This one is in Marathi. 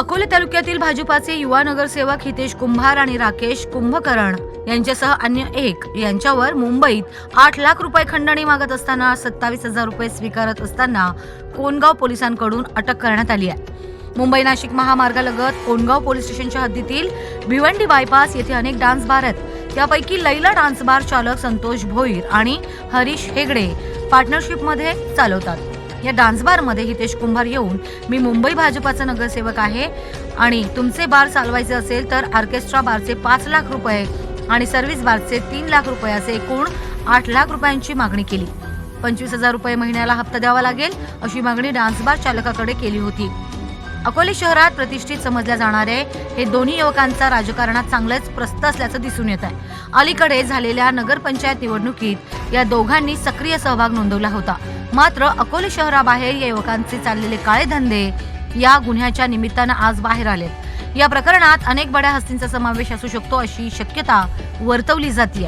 अकोले तालुक्यातील भाजपाचे युवा नगरसेवक हितेश कुंभार आणि राकेश कुंभकर्ण यांच्यासह अन्य एक यांच्यावर मुंबईत आठ लाख रुपये खंडणी मागत असताना सत्तावीस हजार रुपये स्वीकारत असताना कोणगाव पोलिसांकडून अटक करण्यात आली आहे. मुंबई नाशिक महामार्गालगत कोणगाव पोलीस स्टेशनच्या हद्दीतील भिवंडी बायपास येथे अनेक डान्स बार आहेत. त्यापैकी लैला डान्स बार चालक संतोष भोईर आणि हरीश हेगडे पार्टनरशिपमध्ये चालवतात. या डान्स बारमध्ये हितेश कुंभार येऊन मी मुंबई भाजपाचा नगरसेवक आहे. आणि तुमचे बार चालवायचे असेल तर ऑर्केस्ट्रा बारचे पाच लाख रुपये आणि सर्व्हिस बारचे तीन लाख रुपये असे एकूण आठ लाख रुपयांची मागणी केली. पंचवीस हजार रुपये महिन्याला हप्ता द्यावा लागेल अशी मागणी डान्स बार चालकाकडे केली होती. अकोले शहरात प्रतिष्ठित समजल्या जाणारे हे दोन्ही युवकांचा राजकारणात चांगलंच प्रस्त असल्याचं दिसून येत आहे. अलीकडे झालेल्या नगरपंचायत निवडणुकीत या दोघांनी सक्रिय सहभाग नोंदवला होता. मात्र अकोले शहराबाहेर या युवकांचे चाललेले काळे धंदे या गुन्ह्याच्या निमित्तानं आज बाहेर आलेत या प्रकरणात अनेक बड्या हस्तींचा समावेश असू शकतो अशी शक्यता वर्तवली जाते